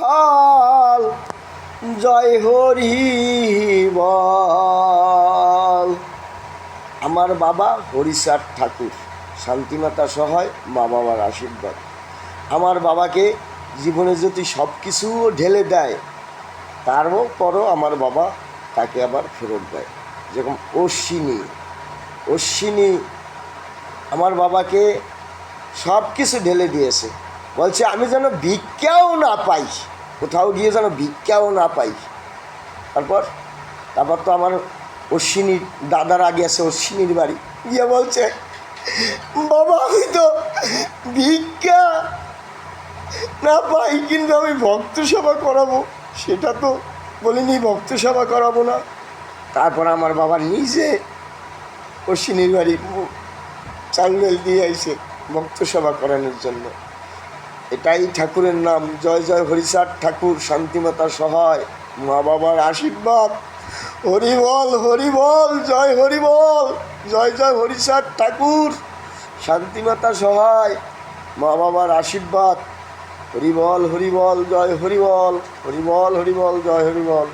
বল জয় হরি বল। আমার বাবা হরিচাঁদ ঠাকুর, শান্তিমাতা সহায় মা বাবার আশীর্বাদ। আমার বাবাকে জীবনে যদি সব কিছু ঢেলে দেয়, তারও পরও আমার বাবা তাকে আবার ফেরত দেয়। যেরকম অশ্বিনী অশ্বিনী আমার বাবাকে সব কিছু ঢেলে দিয়েছে। বলছে, আমি যেন ভিক্ষাও না পাই। কোথাও গিয়ে যেন ভিক্ষাও না পাই। তারপর তারপর তো আমার অশ্বিনীর দাদার আগে আছে, অশ্বিনীর বাড়ি। গিয়ে বলছে, বাবা, আমি তো ভিক্ষা না পাই, কিন্তু আমি ভক্ত সেবা করাবো। সেটা তো বলিনি, ভক্ত সেবা করাবো না। তারপর আমার বাবা নিজে অশ্বিনীর বাড়ি চাঙ্গেল দিয়ে আইছে ভক্ত সেবা করানোর জন্য এটাই ঠাকুরের নাম। জয় জয় হরিচাঁদ ঠাকুর, শান্তিমাতা সহায় মা বাবার আশীর্বাদ। হরিবল হরিবল, জয় হরিবল, জয় জয় হরিচাঁদ ঠাকুর, শান্তিমাতা সহায় মা বাবার আশীর্বাদ। হরিবল হরিবল, জয় হরিবল হরিবল হরিবল, জয় হরিবল।